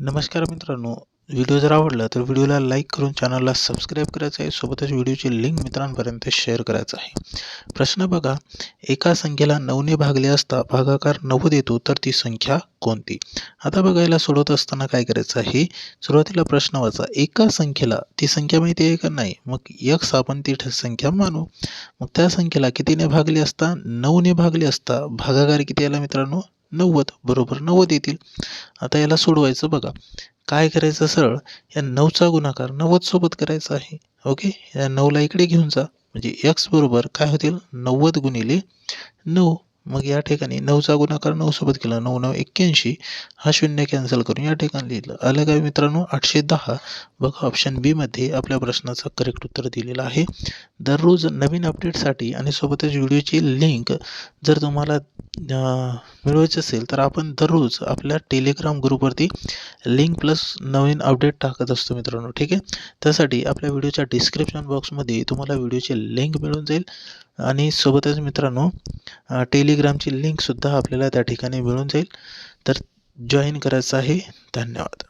नमस्कार मित्रांनो व्हिडिओ जर आवडला तर व्हिडिओला लाईक करून चॅनलला सबस्क्राईब करायचं आहे. सोबतच व्हिडिओची लिंक मित्रांपर्यंत शेअर करायचं आहे. प्रश्न बघा एका संख्येला नऊने भागले असता भागाकार नव्वद येतो तर ती संख्या कोणती? आता बघायला सोडवत असताना काय करायचं आहे? सुरुवातीला प्रश्न वाचा. एका संख्येला ती संख्या माहिती आहे का नाही? मग यक्स आपण ती संख्या मानू. मग त्या संख्येला कितीने भागले असता? नऊने भागले असता भागाकार किती आला मित्रांनो? नव्वद बरोबर नव्वद येतील. आता याला सोडवायचं बघा. काय करायचं सरळ? या नऊचा गुणाकार नव्वद सोबत करायचा आहे. ओके? या नऊला इकडे घेऊन जा. म्हणजे एक्स बरोबर काय होतील? नव्वद गुणिले नऊ. मग या ठिकाणी नऊचा गुणाकार नऊ सोबत केला. नऊ नऊ एक्क्याऐंशी. हा शून्य कॅन्सल करून या ठिकाणी लिहिलं. आलं काय मित्रांनो? आठशे दहा. बघा ऑप्शन बीमध्ये आपल्या प्रश्नाचं करेक्ट उत्तर दिलेलं आहे. दररोज नवीन अपडेटसाठी आणि सोबतच व्हिडिओची लिंक जर तुम्हाला मिळवायची असेल तर आपण दररोज आपल्या टेलिग्राम ग्रुपवरती लिंक प्लस नवीन अपडेट टाकत असतो मित्रांनो ठीक आहे? त्यासाठी आपल्या व्हिडिओच्या डिस्क्रिप्शन बॉक्समध्ये तुम्हाला व्हिडिओची लिंक मिळून जाईल आणि सोबतच मित्रांनो टेलिग्रामची लिंकसुद्धा आपल्याला त्या ठिकाणी मिळून जाईल. तर जॉईन करायचं आहे. धन्यवाद.